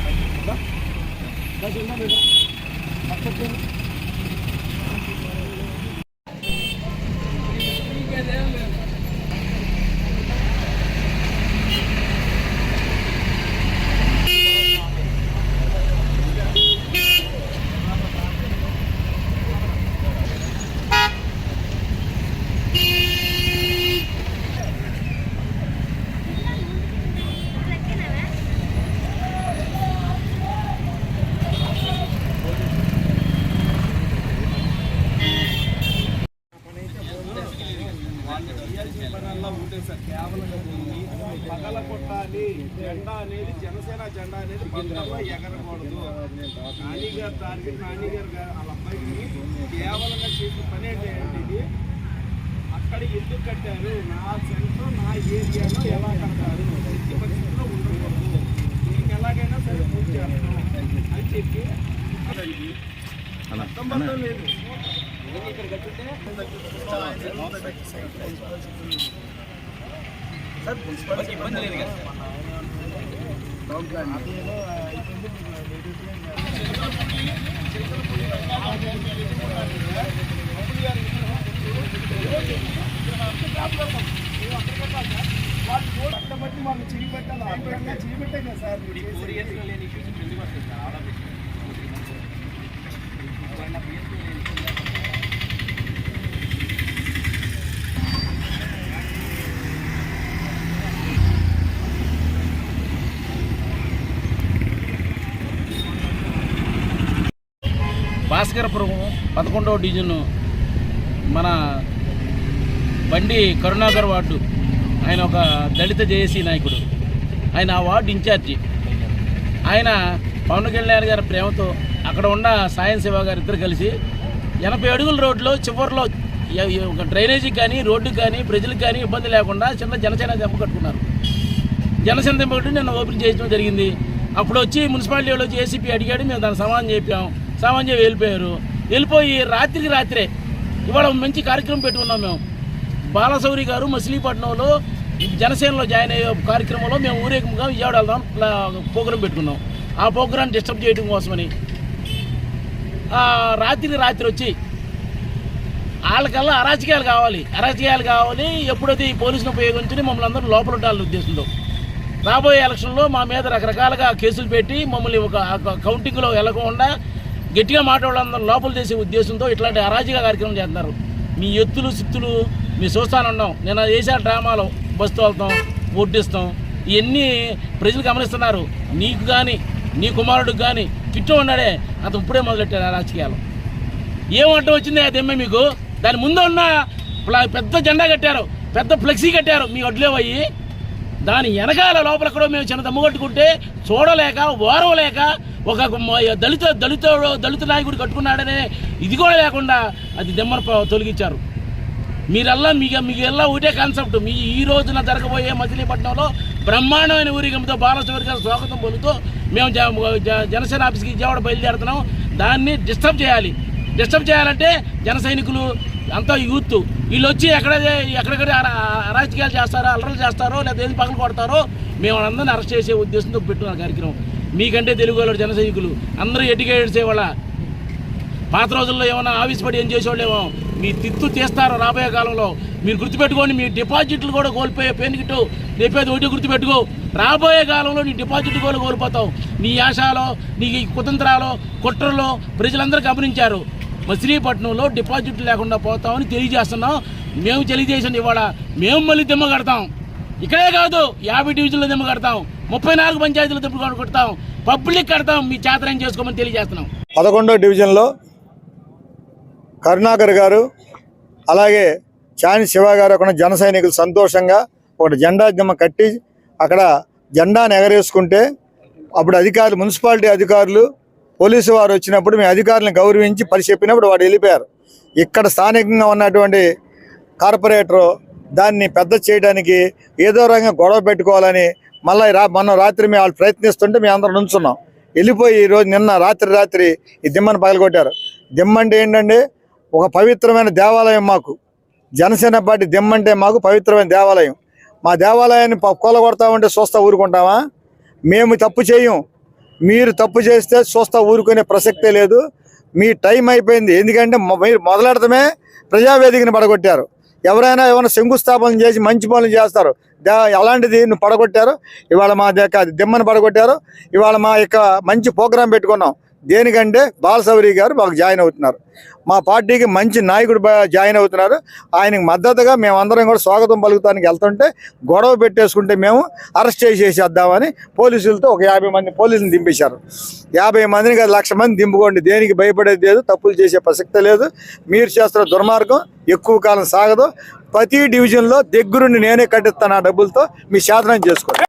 बेटा बस इतना बेटा అనేది జనసేన జెండా అనేది బంధంలో ఎగరకూడదు. నానిగారు టార్గెట్ నానిగారు వాళ్ళ అబ్బాయికి కేవలంగా చేసిన పని ఏంటంటే ఇది? అక్కడ ఎందుకు కట్టారు. నా సెంటర్ నా ఏరియాలో ఎలా కట్టారు ఎట్టి పరిస్థితుల్లో ఉండకూడదు. దీనికి ఎలాగైనా సరే పూర్తి చేస్తాం అని చెప్పి ఇక్కడ లేదు. ఇక్కడ కట్టితే ఇబ్బంది లేదు కదా బట్టి వాళ్ళు చేయి పెట్టాలి ఆగ్రహంగా కదా సార్ ఫోర్ ఇయర్స్లో లేని ఇష్యూస్ ఎందుకు వస్తుంది సార్ ఆల్ భాస్కరపురం పదకొండవ డివిజన్ మన బండి కరుణాకర్ వార్డు. ఆయన ఒక దళిత జేఏసీ నాయకుడు. ఆయన ఆ వార్డు ఇన్ఛార్జి. ఆయన పవన్ కళ్యాణ్ గారి ప్రేమతో అక్కడ ఉన్న సాయం శివ గారు ఇద్దరు కలిసి ఎనభై అడుగుల రోడ్లో చివరిలో ఒక డ్రైనేజీకి కానీ రోడ్డుకి కానీ ప్రజలకు కానీ ఇబ్బంది లేకుండా చిన్న జనసేన దెబ్బ కట్టుకున్నారు. జనసేన దెబ్బ కట్టి నిన్న ఓపెన్ చేయడం జరిగింది. అప్పుడు వచ్చి మున్సిపాలిటీ వాళ్ళు వచ్చి ఏసీపీ అడిగాడు మేము దాన్ని సమాధానం చెప్పాము సామాన్య వెళ్ళిపోయారు. వెళ్ళిపోయి రాత్రికి రాత్రే ఇవాళ మంచి కార్యక్రమం పెట్టుకున్నాం మేము. బాలశౌరి గారు మచిలీపట్నంలో జనసేనలో జాయిన్ అయ్యే కార్యక్రమంలో మేము ఊరేగంగా విజయవాడ వెళ్దాం ప్రోగ్రాం పెట్టుకున్నాం. ఆ ప్రోగ్రాం డిస్టర్బ్ చేయడం కోసమని. రాత్రికి రాత్రి వచ్చి వాళ్ళకల్లా అరాచకాలు కావాలి అరాచకాలు కావాలి. ఎప్పుడైతే ఈ పోలీసును ఉపయోగించుని మమ్మల్ని అందరూ లోపల ఉండాలని ఉద్దేశంతో. రాబోయే ఎలక్షన్లో మా మీద రకరకాలుగా కేసులు పెట్టి మమ్మల్ని ఒక కౌంటింగ్లో వెళ్ళకుండా గట్టిగా మాట్లాడాలందరూ లోపల చేసే ఉద్దేశంతో ఇట్లాంటి అరాజక కార్యక్రమం చేస్తున్నారు. మీ ఎత్తులు సిత్తులు మీ చూస్తానున్నాం. నేను చేసే డ్రామాలో బస్సు వెళ్తాం ఓటిస్తాం ఇవన్నీ ప్రజలు గమనిస్తున్నారు. నీకు కానీ నీ కుమారుడికి కానీ చుట్టూ ఉన్నాడే అతను ఇప్పుడే మొదలెట్టారు ఆ రాజకీయాలు. ఏమంట వచ్చింది ఆ మీకు? దాని ముందు ఉన్న పెద్ద జెండా కట్టారు. పెద్ద ఫ్లెక్సీ కట్టారు. మీ వడ్లేవయ్యి దాని వెనకాల లోపల కూడా మేము చిన్న దమ్ము కట్టుకుంటే చూడలేక ఓరవలేక ఒక దళిత దళిత దళిత నాయకుడు కట్టుకున్నాడనే ఇది కూడా లేకుండా అది దెమ్మను తొలగించారు. మీరల్లా మీకు మీకు ఎలా ఒకటే కాన్సెప్ట్. మీ ఈ రోజున జరగబోయే మచిలీపట్నంలో బ్రహ్మాండమైన ఊరికంతో బాలశివరి గారు స్వాగతం పొందుతూ మేము జనసేన ఆఫీస్కి విజయవాడ బయలుదేరుతున్నాం. దాన్ని డిస్టర్బ్ చేయాలి. డిస్టర్బ్ చేయాలంటే జన సైనికులు అంతా యూత్. వీళ్ళు వచ్చి ఎక్కడ ఎక్కడెక్కడ అరాజకీయాలు చేస్తారో అల్లర్లు చేస్తారో లేదా ఏది పగలు కొడతారో మేము అందరిని అరెస్ట్ చేసే ఉద్దేశంతో పెట్టుకున్న కార్యక్రమం. మీకంటే తెలుగు వాళ్ళు జన సైనికులు అందరూ ఎడ్యుకేటెడ్స్ వాళ్ళ పాత రోజుల్లో ఏమైనా ఆఫీస్ పడి ఏం చేసేవాళ్ళేమో మీ తిత్తు తీస్తారు రాబోయే కాలంలో మీరు గుర్తుపెట్టుకోండి మీ డిపాజిట్లు కూడా కోల్పోయే పెనికిట్టు రేపేది ఒకటి గుర్తుపెట్టుకో. రాబోయే కాలంలో నీ డిపాజిట్ కూడా కోల్పోతావు. నీ ఆశాలో నీ కుతంత్రాలో కుట్రలో ప్రజలందరూ గమనించారు. మచిలీపట్నంలో డిపాజిట్లు లేకుండా పోతామని తెలియజేస్తున్నాం. మేము తెలియజేసిన ఇవాళ మేము మళ్ళీ దిమ్మ కడతాం. ఇక్కడే కాదు యాభై డివిజన్లో దిమ్మ కడతాం. ముప్పై నాలుగు పంచాయతీలు దిమ్మ కడతాం. పబ్లిక్ కడతాం మీ చేతనం చేసుకోమని తెలియజేస్తున్నాం. పదకొండో డివిజన్లో కరుణాకర్ గారు అలాగే చాని శివ గారు అక్కడ జన సైనికులు సంతోషంగా ఒక జెండా దిమ్మ కట్టి అక్కడ జెండాను ఎగరేసుకుంటే అప్పుడు అధికారులు మున్సిపాలిటీ అధికారులు పోలీసు వారు వచ్చినప్పుడు మేము అధికారులను గౌరవించి పరి చెప్పినప్పుడు వాడు వెళ్ళిపోయారు. ఇక్కడ స్థానికంగా ఉన్నటువంటి కార్పొరేటర్ దాన్ని పెద్ద చేయడానికి ఏదో రకంగా గొడవ పెట్టుకోవాలని మళ్ళీ రా మొన్న రాత్రి మేము వాళ్ళు ప్రయత్నిస్తుంటే మేము అందరం నుంచున్నాం. వెళ్ళిపోయి ఈరోజు నిన్న రాత్రి రాత్రి ఈ దిమ్మను పగలగొట్టారు. దిమ్మ అంటే ఏంటంటే ఒక పవిత్రమైన దేవాలయం మాకు. జనసేన పార్టీ దిమ్మ అంటే మాకు పవిత్రమైన దేవాలయం. మా దేవాలయాన్ని ప- ఉంటే చూస్తా ఊరుకుంటామా? మేము తప్పు చేయం. మీరు తప్పు చేస్తే చూస్తా ఊరుకునే ప్రసక్తే లేదు. మీ టైం అయిపోయింది. ఎందుకంటే మీరు మొదలెడతమే ప్రజావేదికను పడగొట్టారు. ఎవరైనా ఏమైనా శంకుస్థాపన చేసి మంచి పనులు చేస్తారు. దా- అలాంటిది నువ్వు పడగొట్టారు. ఇవాళ మా యొక్క దిమ్మని పడగొట్టారు. ఇవాళ మా యొక్క మంచి ప్రోగ్రాం పెట్టుకున్నాం. దేనికంటే బాలసౌరి గారు మాకు జాయిన్ అవుతున్నారు. మా పార్టీకి మంచి నాయకుడు జాయిన్ అవుతున్నారు. ఆయనకు మద్దతుగా మేమందరం కూడా స్వాగతం పలుకుతానికి వెళ్తుంటే గొడవ పెట్టేసుకుంటే మేము అరెస్ట్ చేసేసేద్దామని పోలీసులతో ఒక యాభై మంది పోలీసులు దింపేశారు. యాభై మందిని కాదు లక్ష మంది దింపుకోండి. దేనికి భయపడేది లేదు తప్పులు చేసే ప్రసక్తి లేదు. మీరు చేస్తున్న దుర్మార్గం ఎక్కువ కాలం సాగదు. ప్రతి డివిజన్లో దగ్గరుండి నేనే కట్టిస్తాను ఆ డబ్బులతో మీ శాసనం చేసుకోండి.